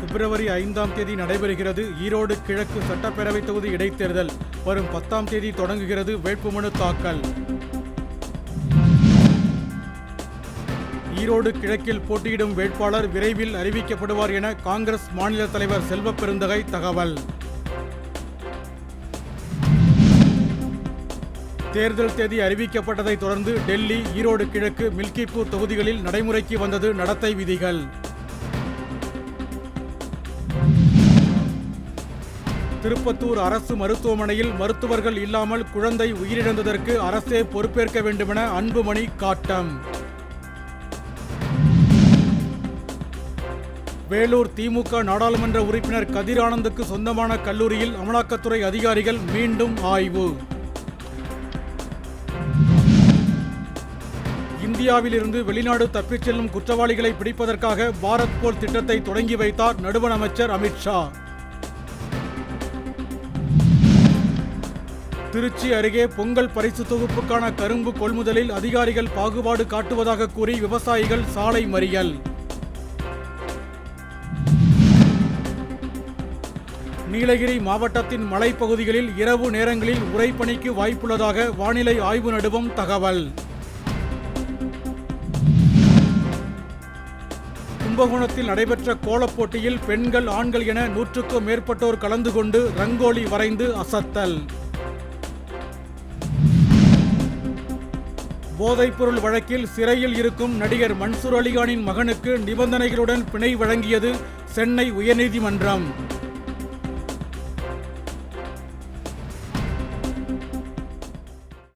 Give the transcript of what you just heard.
பிப்ரவரி ஐந்தாம் தேதி நடைபெறுகிறது ஈரோடு கிழக்கு சட்டப்பேரவை தொகுதி இடைத்தேர்தல். வரும் பத்தாம் தேதி தொடங்குகிறது வேட்புமனு தாக்கல். ஈரோடு கிழக்கில் போட்டியிடும் வேட்பாளர் விரைவில் அறிவிக்கப்படுவார் என காங்கிரஸ் மாநில தலைவர் செல்வ பெருந்தகை தகவல். தேர்தல் தேதி அறிவிக்கப்பட்டதை தொடர்ந்து டெல்லி ஈரோடு கிழக்கு மில்கிப்பூர் தொகுதிகளில் நடைமுறைக்கு வந்தது நடத்தை விதிகள். திருப்பத்தூர் அரசு மருத்துவமனையில் மருத்துவர்கள் இல்லாமல் குழந்தை உயிரிழந்ததற்கு அரசே பொறுப்பேற்க வேண்டுமென அன்புமணி காட்டம். வேலூர் திமுக நாடாளுமன்ற உறுப்பினர் கதிர் ஆனந்துக்கு சொந்தமான கல்லூரியில் அமலாக்கத்துறை அதிகாரிகள் மீண்டும் ஆய்வு. இந்தியாவிலிருந்து வெளிநாடு தப்பிச் செல்லும் குற்றவாளிகளை பிடிப்பதற்காக பாரத் போல் திட்டத்தை தொடங்கி வைத்தார் நடுவண் அமைச்சர் அமித்ஷா திருச்சி அருகே பொங்கல் பரிசு தொகுப்புக்கான கரும்பு கொள்முதலில் அதிகாரிகள் பாகுபாடு காட்டுவதாக கூறி விவசாயிகள் சாலை மறியல். நீலகிரி மாவட்டத்தின் மலைப்பகுதிகளில் இரவு நேரங்களில் உறைபனிக்கு வாய்ப்புள்ளதாக வானிலை ஆய்வு நடுவம் தகவல். கும்பகோணத்தில் நடைபெற்ற கோலப் போட்டியில் பெண்கள் ஆண்கள் என நூற்றுக்கும் மேற்பட்டோர் கலந்து கொண்டு ரங்கோலி வரைந்து அசத்தல். போதைப்பொருள் வழக்கில் சிறையில் இருக்கும் நடிகர் மன்சூர் அலிகானின் மகனுக்கு நிபந்தனைகளுடன் பிணை வழங்கியது சென்னை உயர்நீதிமன்றம்.